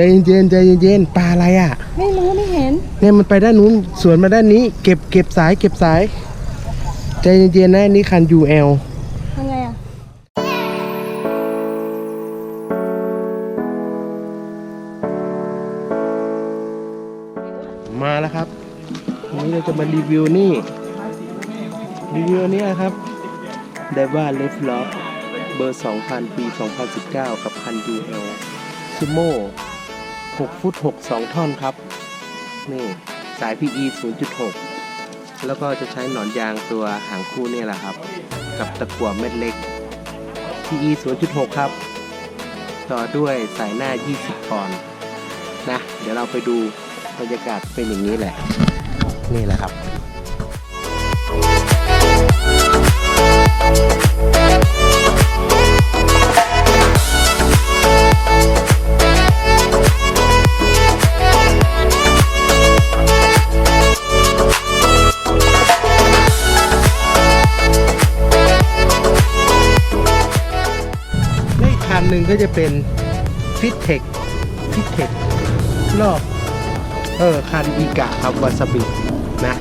ใจเย็นๆใจเย็นๆปลาอะไรอะ ไม่รู้ไม่เห็น เนี่ยมันไปด้านนู้นสวนมาด้านนี้ เก็บเก็บสายเก็บสาย ใจเย็นๆนะอันนี่คัน UL ทำไงอะ มาแล้วครับวันนี้เราจะมารีวิวนี่รีวิวอันนี้ครับไดว่าเลฟล็อกเบอร์ 2000 ปี 2019 กับคัน UL ซูโม่ 6 ฟุต 6 2 ท่อนครับ นี่สาย PE 0.6 แล้วก็จะใช้หนอนยางตัวหางคู่นี่แหละครับ กับตะกั่วเม็ดเล็ก PE 0.6 ครับ ต่อด้วยสายหน้า 20ปอนด์นะ เดี๋ยวเราไปดูบรรยากาศเป็นอย่างนี้แหละ นี่แหละครับ ก็จะเป็นฟิตเทคฟิตเทครอบเออคันอีกะครับวาซาบินะ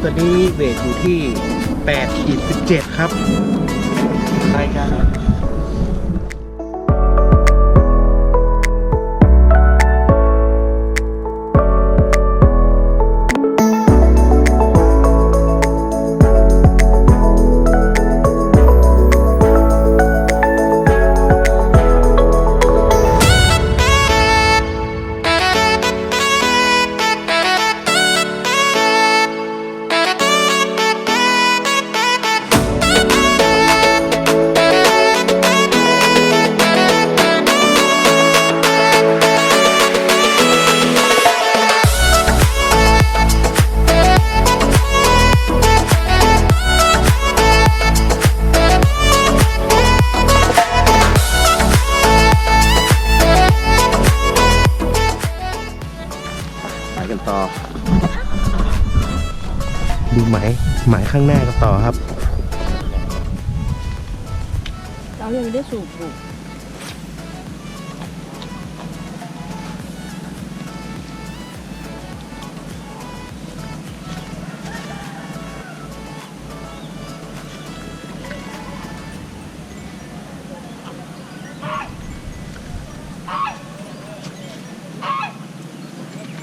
ตัวนี้เวทอยู่ที่8ขีด17 ครับ ไปกัน หมายข้างหน้ากันต่อครับ เรายังไม่ได้สูบบุก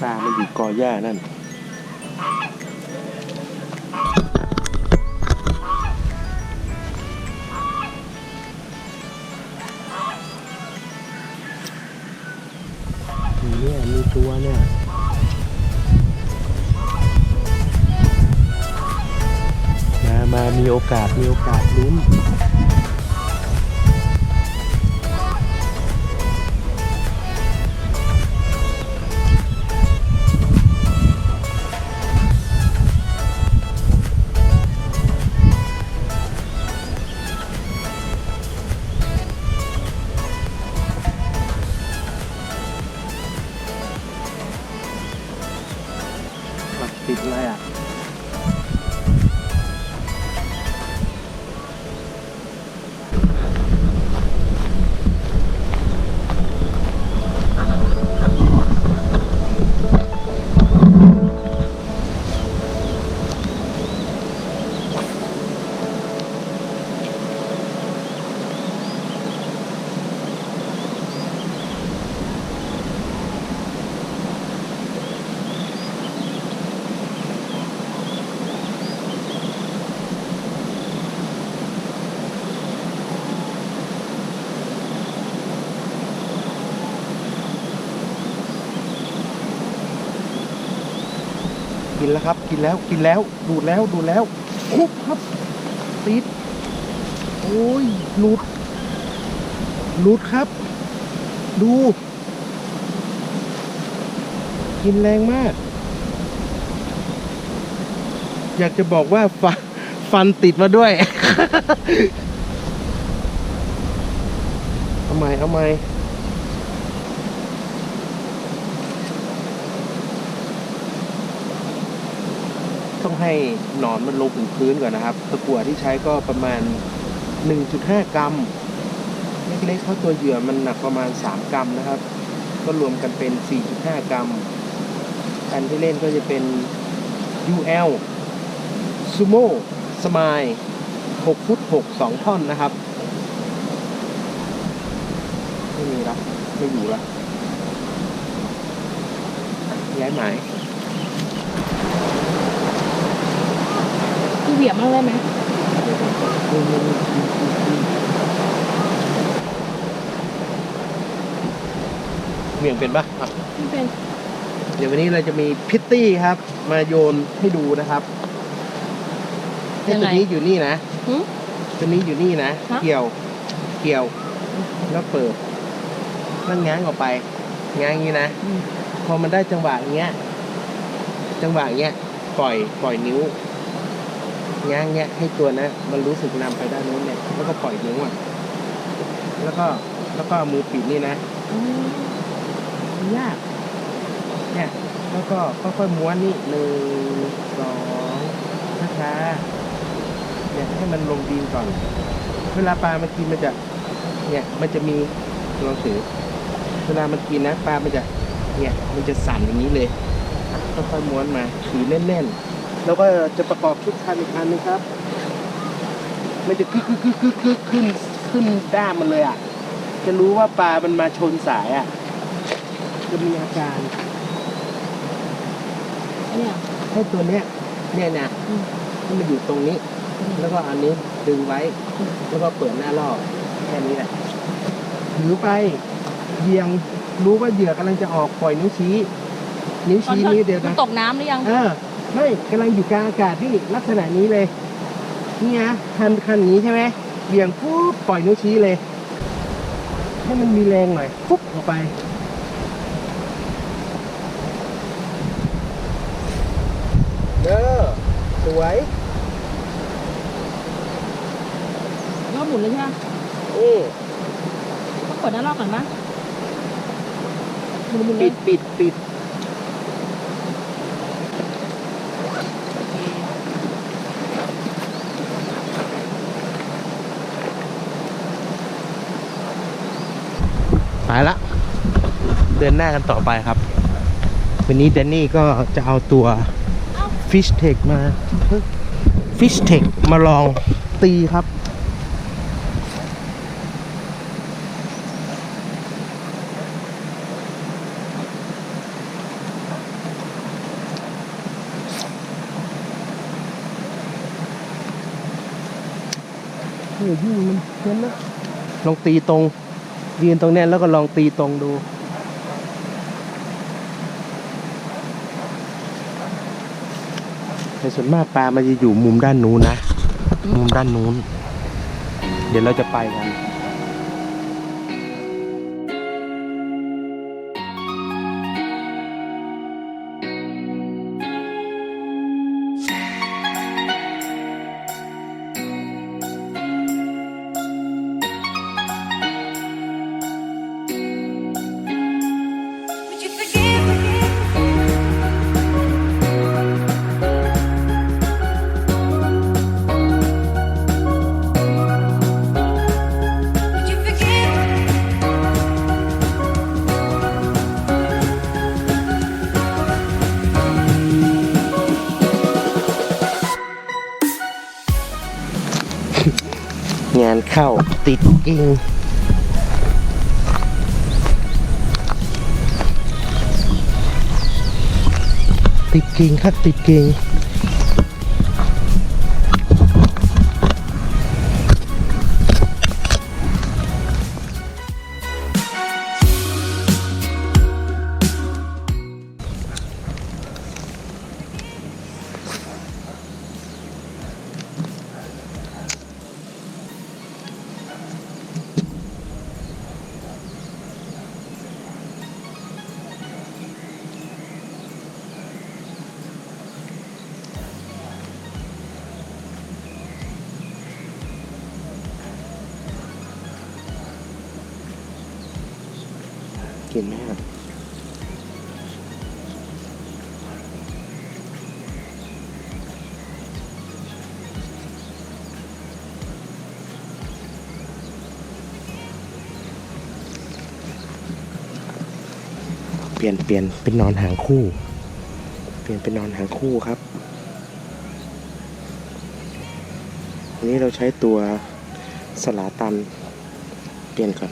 ปลามันอยู่กอหญ้านั่น เนี่ยมีตัวเนี่ยมา มา มีโอกาส มีโอกาสลุ้น ติดอะไรอะ กินแล้วครับ กินแล้วกินแล้วดูดแล้วดูดแล้วคุบครับติดโอ้ยหลุดหลุดครับ ดู กินแรงมาก อยากจะบอกว่าฟันฟันติดมาด้วย เอาใหม่เอาใหม่ ต้องให้หนอนมันลงถึงพื้นก่อนนะครับ ตะกั่วที่ใช้ก็ประมาณ 1.5 กรัมเล็กๆเท่าตัวเหยื่อมันหนักประมาณ 3 กรัมนะครับ ก็รวมกันเป็น 4.5 กรัม อันที่เล่นก็จะเป็น UL Sumo Smile 6ฟุต6 2 ท่อนนะครับไม่มีละไม่อยู่ละย้ายหมาย เหวี่ยงมากเลยไหมเหวี่ยงเป็นปะอะไม่เป็นเดี๋ยววันนี้เราจะมีพิตตี้ครับ มาโยนให้ดูนะครับให้ตัวนี้อยู่นี่นะหึ ตัวนี้อยู่นี่นะ ฮะ เกี่ยว เกี่ยว แล้วเปิดแล้วง้างออกไป ง้างอย่างนี้นะอืมพอมันได้จังหวะอย่างเงี้ย จังหวะอย่างเงี้ย ปล่อย ปล่อยนิ้ว ง้างเงี้ยให้ตัวนะ มันรู้สึกนำไปด้านนู้นเนี่ยแล้วก็ปล่อยนิ้วอะแล้วก็แล้วก็เอามือปิดนี่นะอ๋อยากเนี่ยแล้วก็ค่อยๆม้วนนี่หนึ่งสองช้าๆเนี่ยให้มันลงดินก่อน เวลาปลามันกินมันจะเนี่ยมันจะมีลองถือเวลามันกินนะปลามันจะเนี่ยมันจะสั่นอย่างนี้เลยอะค่อยๆม้วนมาถือแน่นๆ แล้วก็จะประกอบชุดคันอีกคันนึงครับ มันจะคึกคึกคึกคึกคึกขึ้นขึ้นด้ามมันเลยอะ จะรู้ว่าปลามันมาชนสายอะ จะมีอาการเนี่ยให้ตัวเนี้ยเนี่ยนะอืมให้มันอยู่ตรงนี้ แล้วก็อันนี้ดึงไว้ แล้วก็เปิดหน้ารอบแค่นี้แหละถือไปเหยียงรู้ว่าเหยื่อกำลังจะออกปล่อยนิ้วชี้ นิ้วตอนชี้ที่นี้เดียวมักันนตกน้ำหรือยังเออ ไม่กำลังอยู่กลางอากาศที่ลักษณะนี้เลย นี่นะคันคันอย่างนี้ใช่ไหมเหวี่ยงปุ๊บปล่อยนิ้วชี้เลย ให้มันมีแรงหน่อยปุ๊บออกไปเด้อสวยรอบหมุนเลยใช่ไหมนี่ต้องเปิดหน้ารอบก่อนปะหมุนหมุนเลปิยดปิดปิด เดินหน้ากันต่อไปครับ วันนี้แดนนี่ก็จะเอาตัว Fish Tech มา Fish Tech มาลองตีครับเฮ้ยยิ่งมันเพ้นนะลองตีตรงยืนตรงนี้แล้วก็ลองตีตรงดู แต่ส่วนมากปลามันจะอยู่มุมด้านนู้นนะ มุมด้านนู้น เดี๋ยวเราจะไปกัน เข้าติดกิ่งติดกิ่งครับติดกิ่ง เปลี่ยนเปลี่ยนเป็นนอนหางคู่ เปลี่ยนเป็นนอนหางคู่ครับอันนี้เราใช้ตัวสลาตัน เปลี่ยนก่อน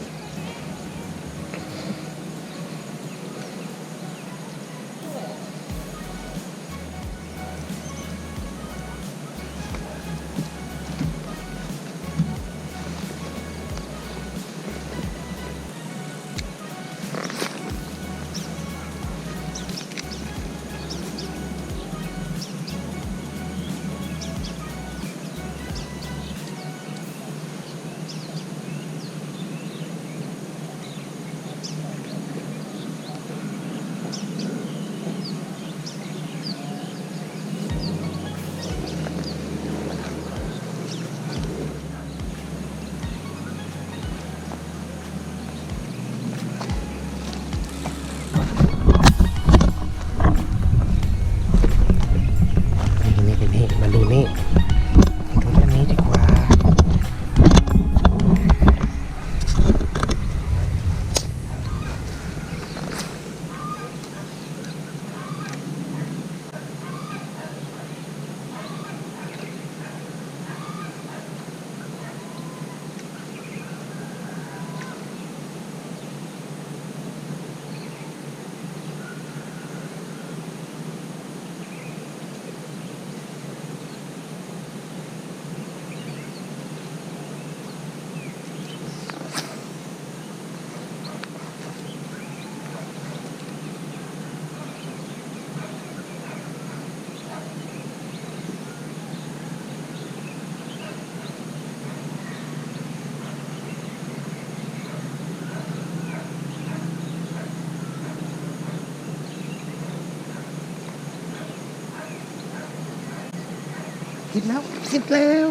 คิดแล้วคิดแล้ว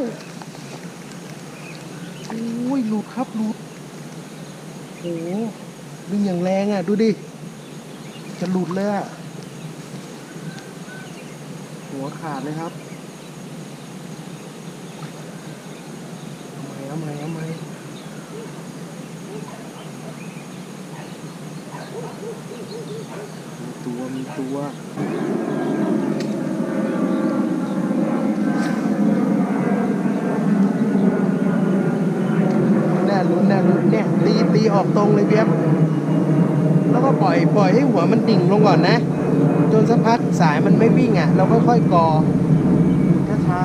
โอ้ยหลุดครับหลุดโอ้โหดึงอย่างแรงอะ ดูดิ จะหลุดเลยอะ หัวขาดเลยครับเอาใหม่เอาใหม่เอาใหม่มีตัว มีตัว แน่ลุ้นแน่ลุ้นเนี่ยตี ตรงเลยเบียบแล้วก็ปล่อยปล่อยให้หัวมันดิ่งลงก่อนนะ จนสักพักสายมันไม่วิ่งอะ เราก็ค่อยกอช้าช้า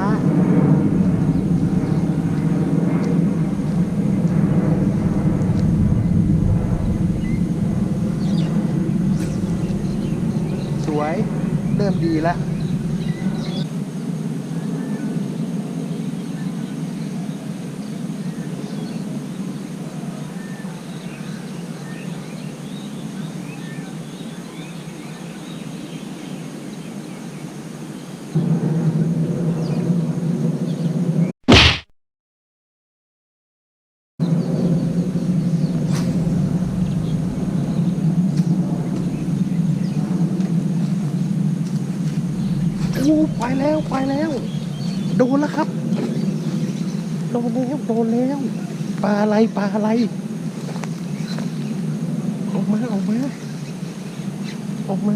สวย เริ่มดีแล้ว โอ้ ไปแล้วไปแล้ว โดนแล้วครับ โดนแล้วโดนแล้วปลาอะไรปลาอะไรออกมาออกมาออกมา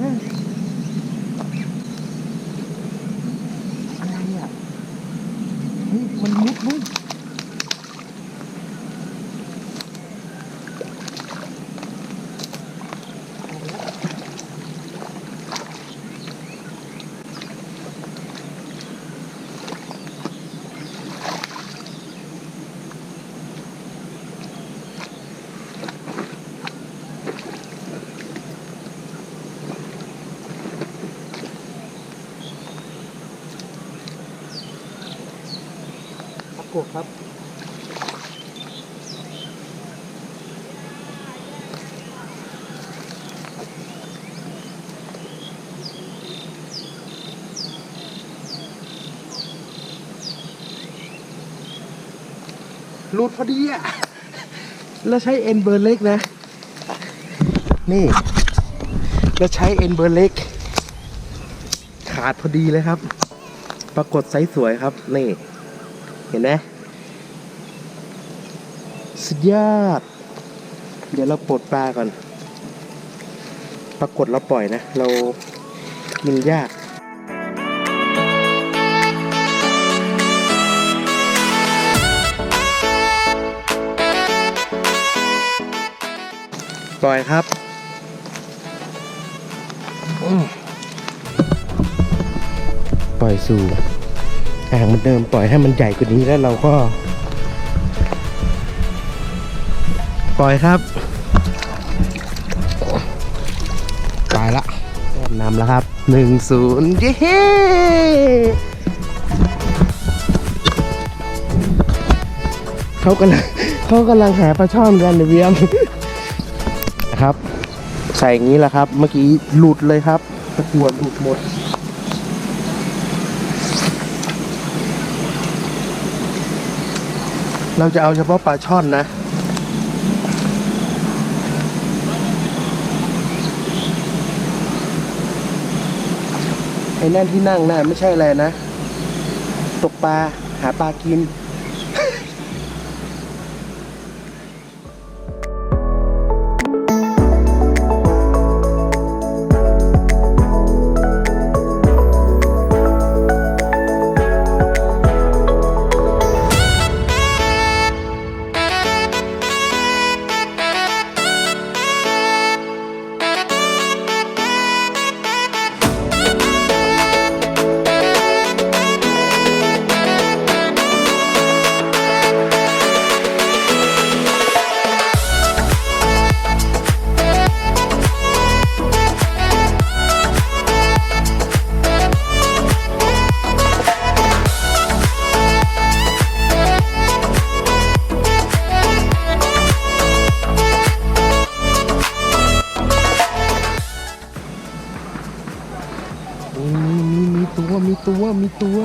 อะไรอะเฮ้ยมันมุดมุด ดพอดีอะแล้วใช้เอ็นเบอร์เล็กนะ นี่ แล้วใช้เอ็นเบอร์เล็ก ขาดพอดีเลยครับ ปรากฏไซส์สวยครับ นี่ เห็นไหมสุดยอด เดี๋ยวเราปลดปลาก่อน ปรากฏเราปล่อยนะ เรากินยาก ปล่อยครับอืมปล่อยสู่อ่างเหมันเดิมปล่อยให้มันใหญ่กว่านี้แล้วเราก็ ปล่อยครับไปละแต้มนำแล้วครับหนึ่งศูนย์เย้เขากำลังเขากำลังหาปลาช่อนกันเดี๋ยวเวียมนะ ครับ ใส่อย่างนี้แหละครับ เมื่อกี้หลุดเลยครับตะกวดหลุดหมดเราจะเอาเฉพาะปลาช่อนนะ ไอ้นั่นที่นั่งน่ะไม่ใช่อะไรนะ ตกปลา หาปลากิน ตัวมีตัว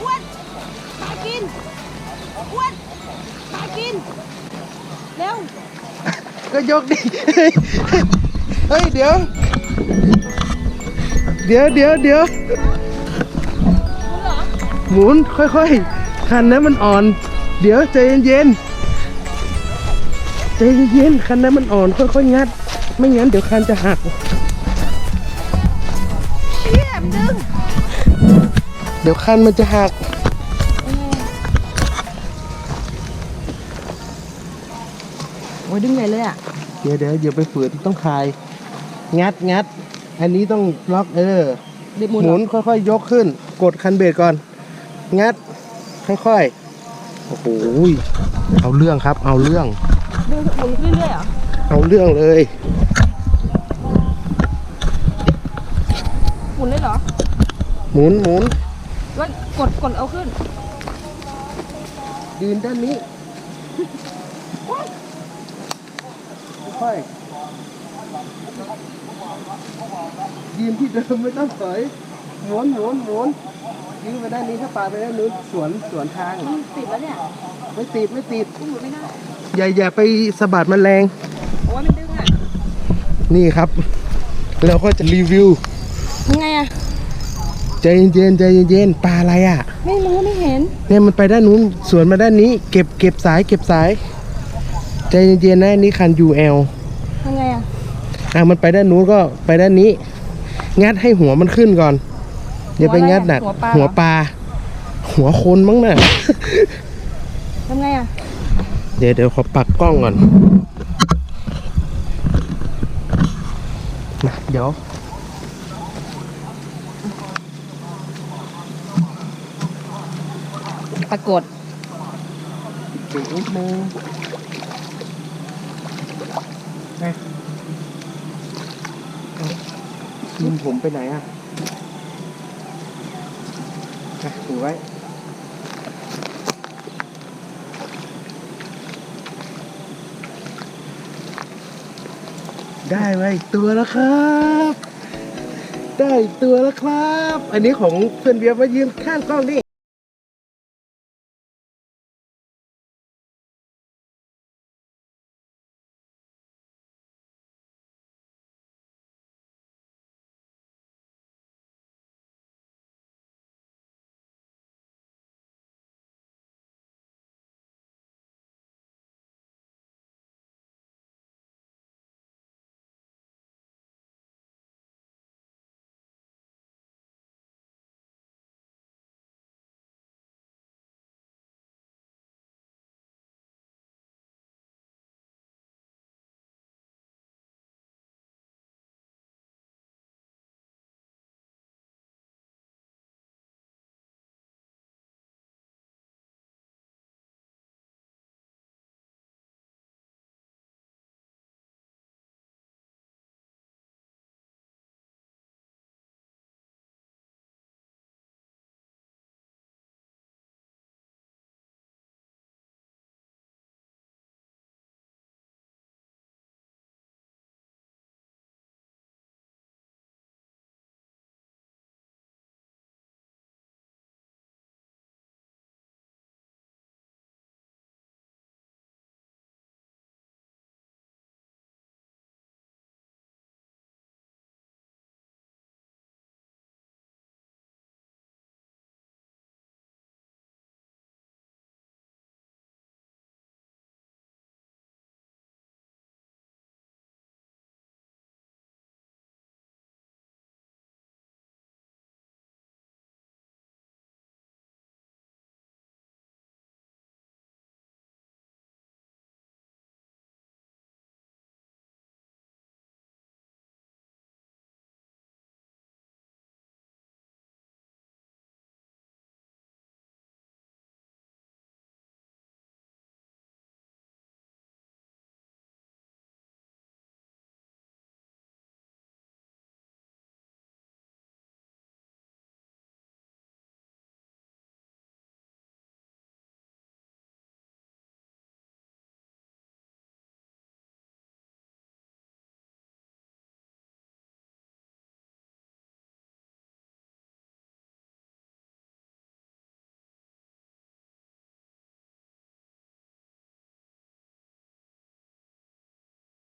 อ้วนปลากิน อ้วนปลากิน เร็ว ก็ยกดิ เฮ้ย เดี๋ยว เดี๋ยวเดี๋ยวเดี๋ยวคุณเหรอหมุนค่อยๆ คันนั้นมันอ่อน เดี๋ยวใจเย็นๆใจเย็นๆคันนั้นมันอ่อนค่อยๆงัด ไม่งั้นเดี๋ยวคันจะหักเชี่ยมนดึงเดี๋ยวคันมันจะหักโอ้ยดึงใหญ่เลยอะเดี๋ยวเดี๋ยวอย่าไปฝืนต้องคลาย งัดงัด อันนี้ต้องล็อกเออ เด็หมุนหมุนค่อยๆยกขึ้น กดคันเบรกก่อน งัด ค่อยๆ โอ้โหยเอาเรื่องครับ เอาเรื่องดึงหมุนขึ้นเรื่อยๆเหรอเอาเรื่องเลยหมุนเลยเหรอหมุนหมุนว่ากดกดเอาขึ้น ยืนด้านนี้ค่อยๆยืนที่เดิมไม่ต้องถอยหมุนหมุนหมุน ยืนไปด้านนี้ถ้าปลาไปด้านนู้นสวนสวนทางมันติดแล้วเนี่ยไม่ติดไม่ติดหมุนไม่ได้อย่าอย่าไปสะบัดมันแรง โอ้ยมันดึงอะนี่ครับ เราก็จะรีวิวยังไงอะใจเย็นๆใจเย็นๆปลาอะไรอะ ไม่รู้ไม่เห็น เนี่ยมันไปด้านนู้นสวนมาด้านนี้ เก็บเก็บสายเก็บสาย ใจเย็นๆนะอันนี่คัน UL ยังไงอะอะมันไปด้านนู้นก็ไปด้านนี้ งัดให้หัวมันขึ้นก่อน อย่าไปงัดหนักหัวปลาเหรอหัวปลา หัวคนมั้งน่ะทำไงอะ เดี๋ยวเดี๋ยวขอปักกล้องก่อนนะเดี๋ยว ปรากฏเดี๋ยวนิดนึงนะเอาทีมผมไปไหนอะอะ ถือไว้ ได้มาอีกตัวแล้วครับ ได้อีกตัวแล้วครับ อันนี้ของเพื่อนเบียร์มายืนข้างกล้องนี่